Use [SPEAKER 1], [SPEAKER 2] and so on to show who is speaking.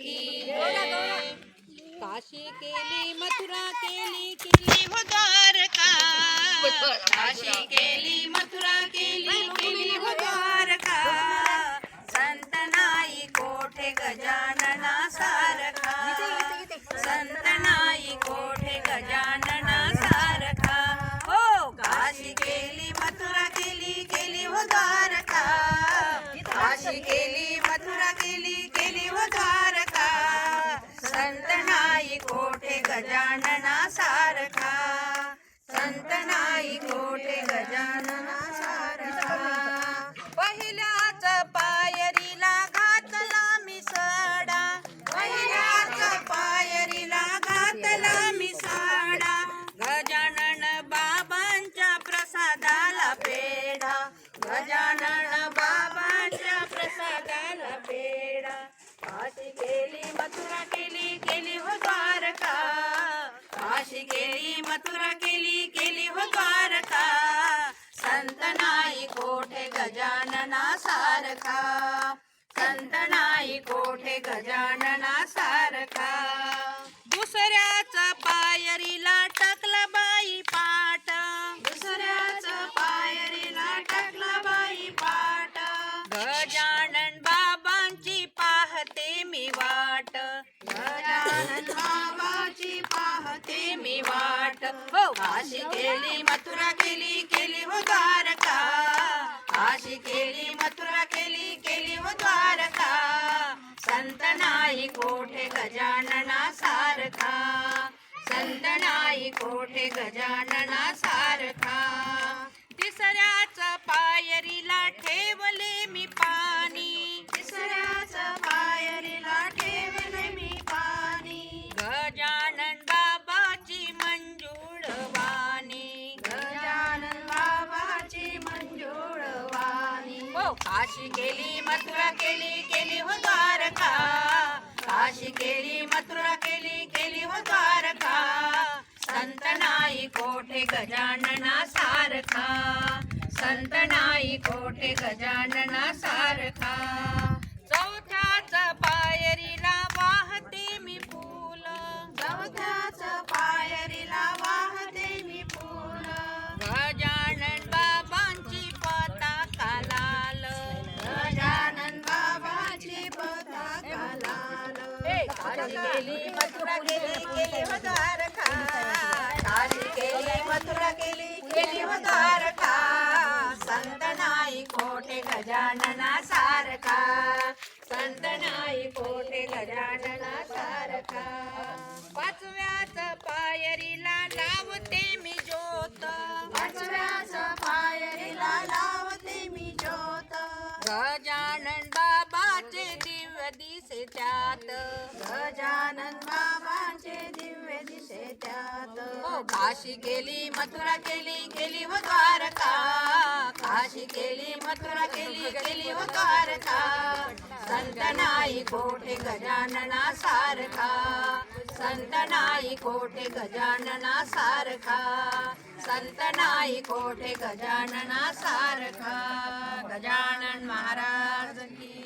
[SPEAKER 1] की. काशी केली मथुरा केली केली हो द्वारका काशी केली मथुरा केली केली हो द्वारका संत नाही कोठे गजानना? गजानना सारखा काशी केली मथुरा केली केली हो द्वारका. संत नाही कोठे गजानना सारखा. संत नाही कोठे गजानना सारखा. हो. काशी केली मथुरा केली केली हो द्वारका. काशी केली मथुरा केली केली हो द्वारका. संत नाही कोठे गजानना सारखा. संत नाही कोठे गजानना सारखा. काशी केली मथुरा केली केली हो द्वारका. काशी केली मथुरा केली केली हो द्वारका. संत नाही कोठे गजानना सारखा. संत नाही कोठे गजानना सारखा. काशी मथुरा हो द्वारका मथुरा हो द्वारका संत नाही कोठे गजानना सारखा संत नाही कोठे गजानना सारखा पाचव्याच पायरीला लावते मी ज्योत. पाचव्याच पायरीला लावते मी ज्योत. गजानन दिसे त्यात गजानन बाबाचे दिव्य दिसे त्यात हो काशी केली मथुरा केली केली हो द्वारका. काशी केली मथुरा केली केली हो द्वारका. संत नाही कोठे गजानना सारखा. संत नाही कोठे गजानना सारखा. संत नाही कोठे गजानना सारखा. गजानन महाराज की.